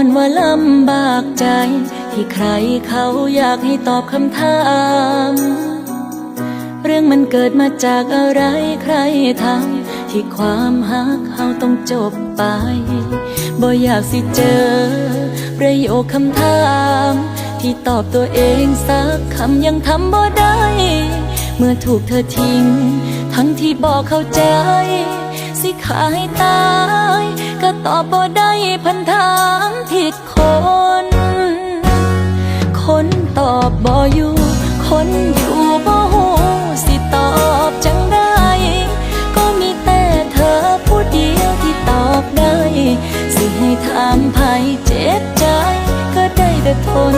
อนว่าลำบากใจ ที่ใครเขาอยากให้ตอบคำถาม เรื่องมันเกิดมาจากอะไรใครทำที่ความหักเฮาต้องจบไป บ่อยากสิเจอ ประโยคคำถาม ที่ตอบตัวเองสักคำยังทำบ่ได้ เมื่อถูกเธอทิ้ง ทั้งที่บอกเข้าใจ สิขายตาย ก็ตอบบ่ได้พันถามผิ ดคน คนตอบบ่อยู่ คนอยู่บ่หูสิตอบจังได้ ก็มีแต่เธอผู้เดียวที่ตอบได้ สิให้ถามไผเจ็บใจ ก็ได้แต่ทน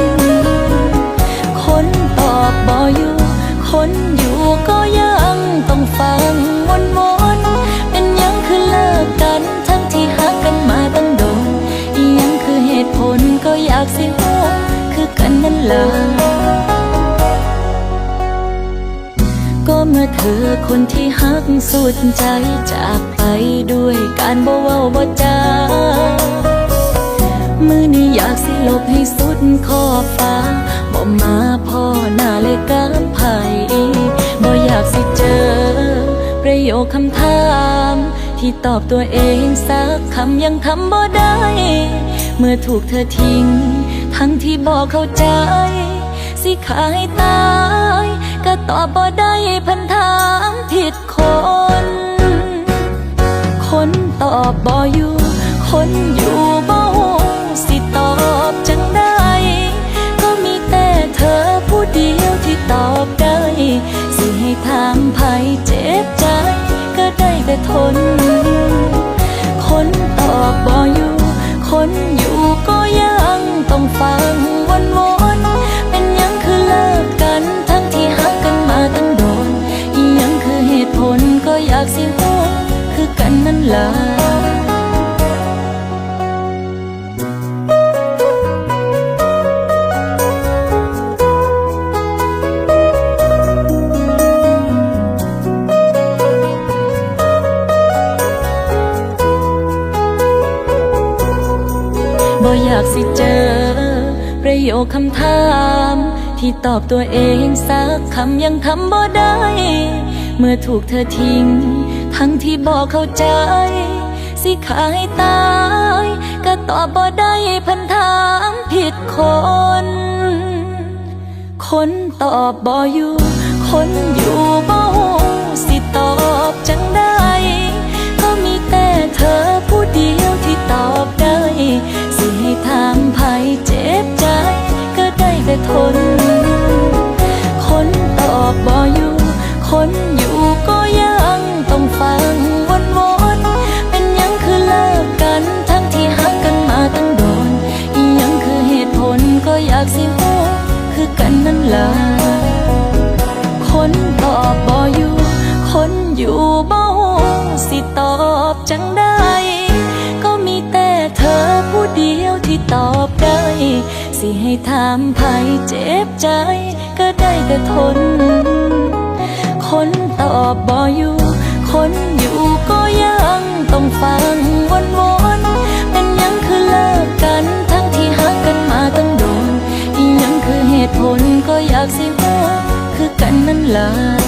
คนตอบบ่อยู่ คนอยู่ก็ยัง ล่ะก็เมื่อเธอคนที่หักสุดใจจากไปด้วยการบ่เว้าบ่จามือนี้อยากสิลบให้สุดขอบฟ้าบ่มาพ่อหน้าเลยกับไผบ่อยากสิเจอ ประโยคคำถามที่ตอบตัวเองสักคำยังทำบ่ได้ เมื่อถูกเธอทิ้ง ทั้งที่บอกเข้าใจ สิขายตาย ก็ตอบบ่ได้พันถามผิดคน คนตอบบ่อยู่ คนอยู่บ่หูสิตอบจังได้ ก็มีแต่เธอผู้เดียวที่ตอบได้ สิให้ถามไผเจ็บใจ ก็ได้แต่ทน คนตอบบ่อยู่ คนอยู่ ก็ยังต้องฟังวนวนเป็นยังคือเลิกกัน ทั้งที่หักกันมาตั้งโดนอียังคือเหตุผลก็อยากสิรู้คือกันนั่นล่ะ อยากสิเจอ ประโยคคำถาม ที่ตอบตัวเองสักคำยังทำบ่ได้ เมื่อถูกเธอทิ้ง ทั้งที่บอกเข้าใจ สิขายตาย ก็ตอบบ่ได้พันถามผิดคน คนตอบบ่อยู่ คนอยู่บ่หูสิตอบจัง อยู่บ่หูสิตอบจังได้ ก็มีแต่เธอผู้เดียวที่ตอบได้ สิให้ถามไผเจ็บใจ ก็ได้แต่ทน คนตอบบ่อยู่ คนอยู่ก็ยังต้องฟังวนวนๆเป็นยังคือเลิกกันทั้งที่หักกันมาตั้งโดนยังคือเหตุผลก็อยากสิรู้คือกันนั่นล่ะ